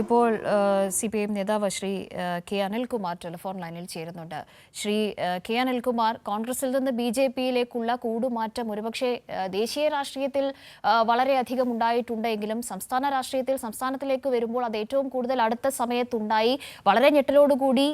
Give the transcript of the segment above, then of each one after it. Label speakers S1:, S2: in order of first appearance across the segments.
S1: ഇപ്പോൾ C P M നേതാവ് Shri K Anilkumar telephone ലൈനിൽ ചേരുന്നുണ്ട്. ശ്രീ കെ അനിൽകുമാർ കോൺഗ്രസിൽ നിന്ന് ബി ജെ പിയിലേക്കുള്ള കൂടുമാറ്റം ഒരുപക്ഷെ ദേശീയ രാഷ്ട്രീയത്തിൽ വളരെയധികം ഉണ്ടായിട്ടുണ്ടെങ്കിലും സംസ്ഥാന രാഷ്ട്രീയത്തിൽ സംസ്ഥാനത്തിലേക്ക് വരുമ്പോൾ അത് ഏറ്റവും കൂടുതൽ അടുത്ത സമയത്തുണ്ടായി. വളരെ ഞെട്ടലോടുകൂടി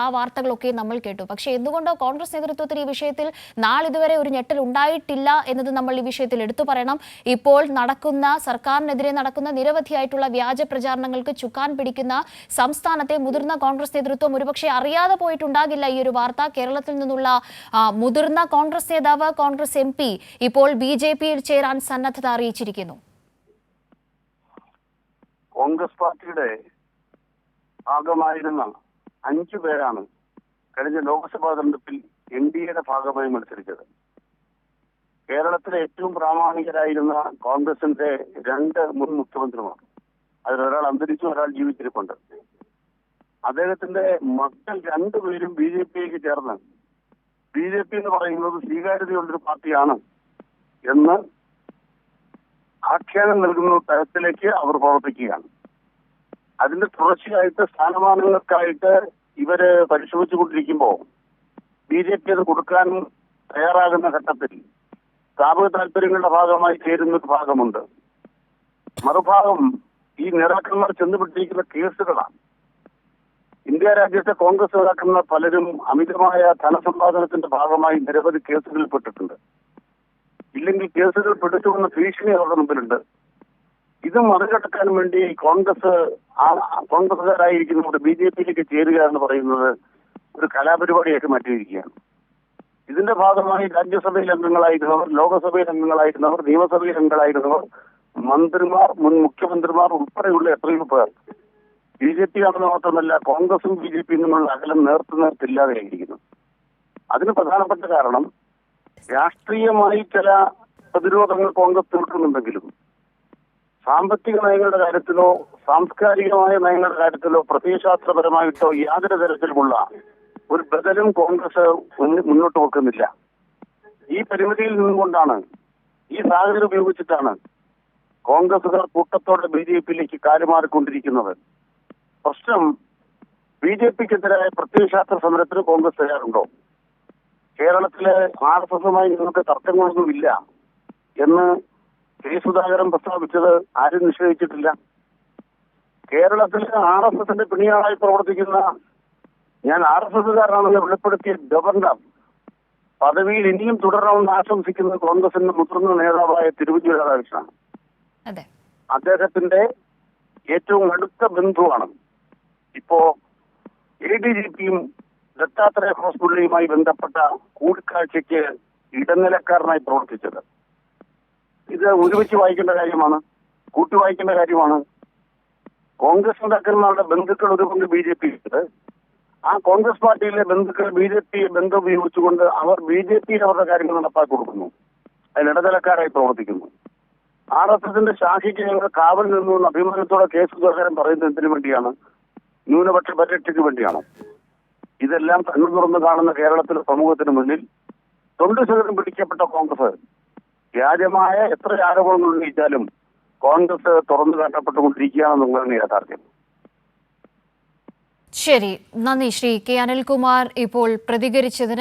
S1: ആ വാർത്തകളൊക്കെ നമ്മൾ കേട്ടു. പക്ഷേ എന്തുകൊണ്ടോ കോൺഗ്രസ് നേതൃത്വത്തിൽ ഈ വിഷയത്തിൽ നാളിതുവരെ ഒരു ഞെട്ടൽ ഉണ്ടായിട്ടില്ല എന്നത് നമ്മൾ ഈ വിഷയത്തിൽ എടുത്തു പറയണം. ഇപ്പോൾ നടക്കുന്ന സർക്കാരിനെതിരെ നടക്കുന്ന നിരവധിയായിട്ടുള്ള വ്യാജ പ്രചാരണങ്ങൾക്ക് ചുക്കാൻ പിടിക്കുന്ന സംസ്ഥാനത്തെ മുതിർന്ന കോൺഗ്രസ് നേതൃത്വം ഒരുപക്ഷെ അറിയാതെ പോയിട്ടുണ്ടാകില്ല ഈ ഒരു വാർത്ത. കേരളത്തിൽ നിന്നുള്ള മുതിർന്ന കോൺഗ്രസ് നേതാവ് കോൺഗ്രസ് എം പി ഇപ്പോൾ ബി ജെ പിയിൽ ചേരാൻ സന്നദ്ധത അറിയിച്ചിരിക്കുന്നു.
S2: കോൺഗ്രസ് പാർട്ടിയുടെ ഭാഗമായിരുന്ന അഞ്ചു പേരാണ് കഴിഞ്ഞ ലോക്സഭാ തെരഞ്ഞെടുപ്പിൽ എൻ ഡി എയുടെ ഭാഗമായി മത്സരിച്ചത്. കേരളത്തിലെ ഏറ്റവും പ്രാമാണികരായിരുന്ന കോൺഗ്രസിന്റെ രണ്ട് മുൻ മുഖ്യമന്ത്രിമാർ. അതിലൊരാൾ അന്തരിച്ചു ഒരാൾ ജീവിച്ചിരിപ്പുണ്ട്. അദ്ദേഹത്തിന്റെ മക്കൾ രണ്ടുപേരും ബി ജെ പിയിലേക്ക് ചേർന്ന് ബി ജെ പി എന്ന് പറയുന്നത് സ്വീകാര്യതയുള്ളൊരു പാർട്ടിയാണ് എന്ന് ആഖ്യാനം നൽകുന്ന തരത്തിലേക്ക് അവർ പ്രവർത്തിക്കുകയാണ്. അതിന്റെ തുടർച്ചയായിട്ട് സ്ഥാനമാനങ്ങൾക്കായിട്ട് ഇവർ പരിശോധിച്ചുകൊണ്ടിരിക്കുമ്പോൾ ബി ജെ പി അത് കൊടുക്കാൻ തയ്യാറാകുന്ന ഘട്ടത്തിൽ സ്ഥാപക താല്പര്യങ്ങളുടെ ഭാഗമായി ചേരുന്ന ഒരു ഭാഗമുണ്ട്. മറുഭാഗം ഈ നേതാക്കന്മാർ ചെന്നുപിടിച്ചിരിക്കുന്ന കേസുകളാണ്. ഇന്ത്യ രാജ്യത്തെ കോൺഗ്രസ് നേതാക്കന്മാർ പലരും അമിതമായ ധനസമ്പാദനത്തിന്റെ ഭാഗമായി നിരവധി കേസുകളിൽ പെട്ടിട്ടുണ്ട്. ഇല്ലെങ്കിൽ കേസുകൾ പിടിച്ചുകൊണ്ട ഭീഷണി അവരുടെ മുമ്പിലുണ്ട്. ഇത് മറികടക്കാൻ വേണ്ടി കോൺഗ്രസ് കോൺഗ്രസുകാരായിരിക്കുന്നവർ ബി ജെ പിയിലേക്ക് ചേരുക എന്ന് പറയുന്നത് ഒരു കലാപരിപാടിയായിട്ട് മാറ്റിയിരിക്കുകയാണ്. ഇതിന്റെ ഭാഗമായി രാജ്യസഭയിൽ അംഗങ്ങളായിരുന്നവർ ലോകസഭയിൽ അംഗങ്ങളായിരുന്നവർ നിയമസഭയിൽ അംഗങ്ങളായിരുന്നവർ മന്ത്രിമാർ മുൻ മുഖ്യമന്ത്രിമാർ ഉൾപ്പെടെയുള്ള എത്രയോ പേർ ബി ജെ പി ആണെന്ന് മാത്രമല്ല കോൺഗ്രസും ബി ജെ പിയും തമ്മിലുള്ള അകലം നേർത്തു നേർത്തില്ലാതെയായിരിക്കുന്നു അതിന് പ്രധാനപ്പെട്ട കാരണം രാഷ്ട്രീയമായി ചില പ്രതിരോധങ്ങൾ കോൺഗ്രസ് തീർക്കുന്നുണ്ടെങ്കിലും സാമ്പത്തിക നയങ്ങളുടെ കാര്യത്തിലോ സാംസ്കാരികമായ നയങ്ങളുടെ കാര്യത്തിലോ പ്രത്യയശാസ്ത്രപരമായിട്ടോ യാതൊരു തരത്തിലുമുള്ള ഒരു ബദലും കോൺഗ്രസ് മുന്നോട്ട് വെക്കുന്നില്ല. ഈ പരിമിതിയിൽ നിന്നുകൊണ്ടാണ് ഈ സാഹചര്യം ഉപയോഗിച്ചിട്ടാണ് കോൺഗ്രസുകാർ കൂട്ടത്തോടെ ബി ജെ പിയിലേക്ക് കാലുമാറിക്കൊണ്ടിരിക്കുന്നത്. പ്രശ്നം ബി ജെ പിക്കെതിരായ പ്രത്യയശാസ്ത്ര സമരത്തിന് കോൺഗ്രസ് തയ്യാറുണ്ടോ? കേരളത്തിലെ ആർ എസ് എസുമായി നിങ്ങൾക്ക് തർക്കങ്ങളൊന്നുമില്ല എന്ന് കെ സുധാകരൻ പ്രസ്താവിച്ചത് ആരും നിഷേധിച്ചിട്ടില്ല. കേരളത്തിലെ ആർ എസ് എസിന്റെ പിണിയാളായി പ്രവർത്തിക്കുന്ന ഞാൻ ആർ എസ് എസുകാരനാണെന്ന് വെളിപ്പെടുത്തിയ ഗവർണർ പദവിയിൽ ഇനിയും തുടരണമെന്ന് ആശംസിക്കുന്ന കോൺഗ്രസിന്റെ മുതിർന്ന നേതാവായ തിരുവഞ്ചൂർ രാധാകൃഷ്ണനാണ്.
S1: അതെ
S2: അദ്ദേഹത്തിന്റെ ഏറ്റവും അടുത്ത ബന്ധുവാണ്. ഇപ്പോ എ ഡി ജി പിയും ദത്താത്രേയ ഹോസ്പിറ്റലുമായി ബന്ധപ്പെട്ട കൂടിക്കാഴ്ചയ്ക്ക് ഇടനിലക്കാരനായി പ്രവർത്തിച്ചത്. ഇത് ഒരുമിച്ച് വായിക്കേണ്ട കാര്യമാണ് കൂട്ടി വായിക്കേണ്ട കാര്യമാണ്. കോൺഗ്രസ് നേതാക്കന്മാരുടെ ബന്ധുക്കൾ ഒരു പങ്ക് ബി ജെ പി ഉണ്ട്. ആ കോൺഗ്രസ് പാർട്ടിയിലെ ബന്ധുക്കൾ ബി ജെ പി ബന്ധം ഉപയോഗിച്ചുകൊണ്ട് അവർ ബി ജെ പിയിൽ അവരുടെ കാര്യങ്ങൾ നടപ്പാക്കി കൊടുക്കുന്നു. അതിൽ ഇടനിലക്കാരായി പ്രവർത്തിക്കുന്നു. ആർ എസ് എസിന്റെ ശാഖയ്ക്ക് ഞങ്ങൾ കാവൽ നിന്നു എന്ന് അഭിമാനത്തോടെ കെ സുധാകരൻ പറയുന്നത് എന്തിനു വേണ്ടിയാണ്? ന്യൂനപക്ഷ പരിരക്ഷയ്ക്ക് വേണ്ടിയാണ്? ഇതെല്ലാം കണ്ണു തുറന്ന് കാണുന്ന കേരളത്തിലെ സമൂഹത്തിന് മുന്നിൽ തൊണ്ടു ശതം പിടിക്കപ്പെട്ട കോൺഗ്രസ്. വ്യാജമായ എത്ര ആരോപണങ്ങൾ ഉന്നയിച്ചാലും കോൺഗ്രസ് തുറന്നു കാട്ടപ്പെട്ടുകൊണ്ടിരിക്കുകയാണെന്ന് കാട്ടപ്പെട്ടുകൊണ്ടിരിക്കുകയാണെന്നുള്ളതാണ് യാഥാർത്ഥ്യം.
S1: ശരി. നന്ദി. ശ്രീ കെ അനിൽകുമാർ ഇപ്പോൾ പ്രതികരിച്ചതിന്